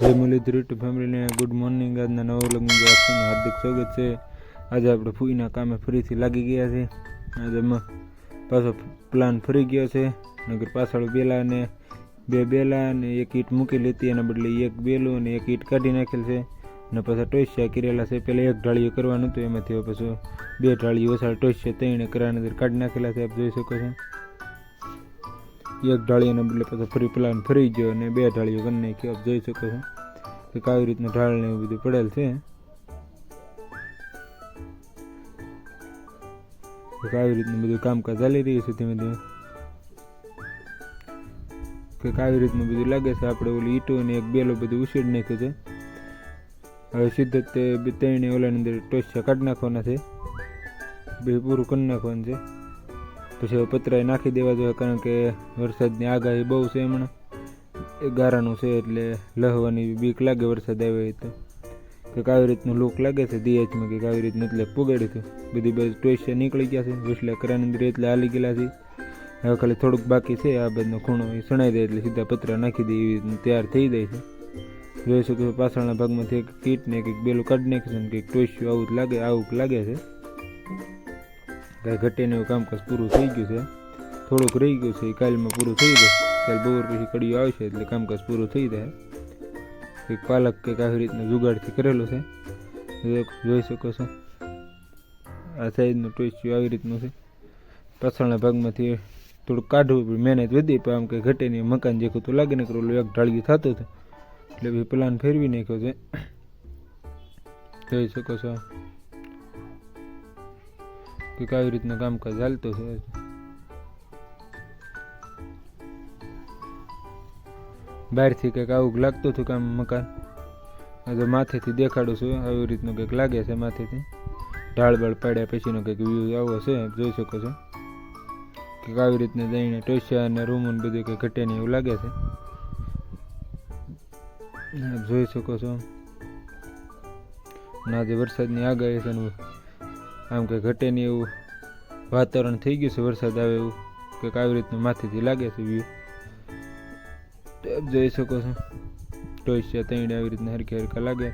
જય મુરલીધર યુટ્યુબ ફેમિલીને good morning આજના નવો લગ્ન આપનું હાર્દિક સ્વાગત છે. આજે આપણે ફૂઈના કામે ફરીથી લાગી ગયા છે. આજે પાછો પ્લાન ફરી ગયો છે. નગર પાછળ બેલા અને બે બેલા અને એક ઈંટ મૂકેલી હતી એના બદલે એક બેલું અને એક ઈટ કાઢી નાખેલ છે. અને પાછા ટોસ્યા કરેલા છે. પહેલાં એક ઢાળીઓ કરવાનું હતું. એમાંથી પાછું બે ઢાળીઓ ઓછા ટોસ્યા ત્રણે કરાને કાઢી નાખેલા છે. આપ જોઈ શકો છો. એક ઢાળીને બદલે પાછો ફરી પ્લાન ફરી ગયો અને બે ઢાળીઓ કરી નાખી આપ જોઈ શકો છો કે આવી રીતના ઢાળ ને એવું બધું પડેલ છે. આવી રીતનું બધું કામકાજ ચાલી રહ્યું છે ધીમે ધીમે. કે આવી રીતનું બધું લાગે છે આપણે ઓલી ઈટો અને એક બેલો બધું ઉછેડી નાખ્યું છે. હવે સીધો તે ત્રણે ઓલાની અંદર ટોસ્યા કાઢી નાખવાના છે. બે પૂરું કરી નાખવાનું છે. પછી હવે પતરાએ નાખી દેવા જોઈએ, કારણ કે વરસાદની આગાહી બહુ છે હમણાં. એ ગારાનું છે એટલે લહવાની બીક લાગે વરસાદ આવ્યો હોય તો. કંઈક આવી રીતનું લુક લાગે છે દિયાજમાં કંઈક આવી રીતનું એટલે પુગાડ્યું હતું બધી બાજુ ટોસિયા નીકળી ગયા છે. એટલે કરાની અંદર એટલે હાલી ગયેલા છે. હવે ખાલી થોડુંક બાકી છે આ બધનો ખૂણો એ સણાઈ દે એટલે સીધા પતરા નાખી દે એવી તૈયાર થઈ જાય છે. જોઈ શકો છો પાછળના ભાગમાંથી એક કીટ ને કંઈક બેલું કાઢી નાખ્યું છે ને કંઈક ટોસિયું આવું જ લાગે, આવું લાગે છે. કાંઈ ઘટે ને એવું કામકાજ પૂરું થઈ ગયું છે. થોડુંક રહી ગયું છે, એ કાલમાં પૂરું થઈ જાય. કાલ બપોર પછી કડીઓ આવશે એટલે કામકાજ પૂરું થઈ જાય. એક પાલક કંઈક આવી રીતના જુગાડથી કરેલો છે. જોઈ શકો છો. આ સાઈડનું ટોચ્યું આવી રીતનું છે. પાછળના ભાગમાંથી થોડુંક કાઢવું પડે, મહેનત વધી, પણ આમ કંઈ ઘટે નહીં. મકાન જે તો લાગે ને કરેલું એક ઢાળગી થતું હતું. એટલે પછી પ્લાન ફેરવી નાખ્યો છે. જોઈ શકો છો. કંઈક આવી રીતનું કામકાજ ચાલતું છે બહારથી કંઈક આવું લાગતું હતું કામ મકાન આજે માથેથી દેખાડું છું આવી રીતનું કંઈક લાગે છે માથેથી ઢાળ બાળ પાડ્યા પછીનો કંઈક વ્યૂ આવો છે જોઈ શકો છો કંઈક આવી રીતના જઈને ટોસિયા અને રૂમ ને બધું કંઈક ઘટે એવું લાગે છે જોઈ શકો છો ના આજે વરસાદની આગાહી છે આમ કે ઘટે નહીં એવું વાતાવરણ થઈ ગયું છે, વરસાદ આવે એવું કે આવી રીતનું માથેથી લાગે છે વ્યૂ. જોઈ શકો છો ટોઈસ છે, ત્રણ આવી રીતના હરખી હરખા લાગે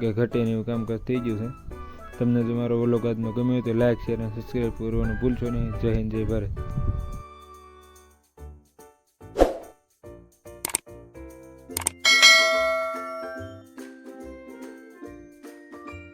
કે ઘટે નહીં એવું કામકાજ થઈ ગયું છે. તમને જો મારો વ્લોગ આજનો ગમ્યો તો લાઈક શેર અને સબસ્ક્રાઈબ કરવાનું ભૂલશો નહીં. જય હિન્દ, જય ભારત.